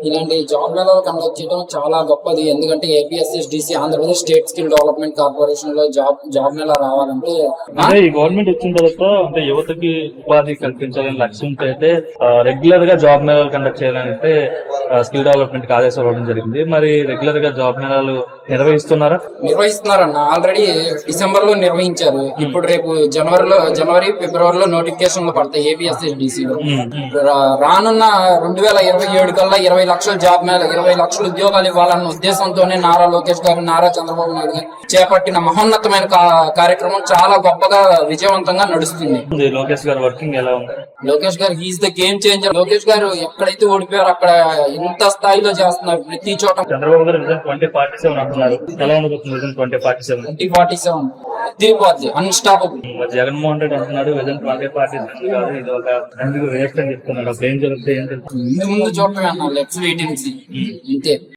ఇలాంటి జాబ్ మేళాలు కండక్ట్ చేయడం చాలా గొప్పది. ఎందుకంటే APSSDC Andhra Pradesh state skill development కార్పొరేషన్లో జాబ్ జాబ్ మేళా రావాలంటే అంటే ఈ గవర్నమెంట్ వచ్చిన తర్వాత అంటే యువతకి ఉపాధి కల్పించాలని లక్ష్యంతో అయితే రెగ్యులర్గా జాబ్ మేళాలు కండక్ట్ చేయాలంటే స్కిల్ డెవలప్మెంట్ ఆదేశాలు ఇవ్వడం జరిగింది. మరి రెగ్యులర్గా జాబ్ మేళాలు నిర్వహిస్తున్నారా? నిర్వహిస్తున్నారన్న. ఆల్రెడీ డిసెంబర్లో నిర్వహించారు. ఇప్పుడు రేపు జనవరిలో జనవరి ఫిబ్రవరిలో నోటిఫికేషన్లు పడతాయి ఏపీఎస్ఎస్డిసి లో. రానున్న రెండు వేల ఇరవై ఏడు కల్లా ఇరవై లక్షల జాబ్ మేళ ఇరవై లక్షల ఉద్యోగాలు ఇవ్వాలన్న ఉద్దేశంతోనే నారా లోకేష్ గారు నారా చంద్రబాబు నాయుడు గారు చేపట్టిన మహోన్నతమైన కార్యక్రమం చాలా గొప్పగా విజయవంతంగా నడుస్తుంది. లోకేష్ గారు వర్కింగ్ ఎలా ఉంది? Lokesh garu he's the game changer Lokesh garu ఎక్కడైతే ఓడిపోయారో అక్కడ ఇంత స్థాయిలో చేస్తున్నారు ప్రతి చోట. చంద్రబాబు గారు ట్వంటీ ఫార్టీ సెవెన్ అంటున్నారు. ఎలా twenty forty seven twenty forty seven తిరిగిపోద్ది unstoppable Jaganmohan Reddy అంటున్నాడు విజన్ ట్వంటీ ఫార్టీ సెవెన్ కాదు ఇది ఒక ఎందుకు వేస్ట్ అని చెప్తున్నాడు. అప్పుడు ఏం జరుగుతుంది ముందు ముందు చూడటమే అన్న లెఫ్ట్ వెయిటింగ్ ఇంతే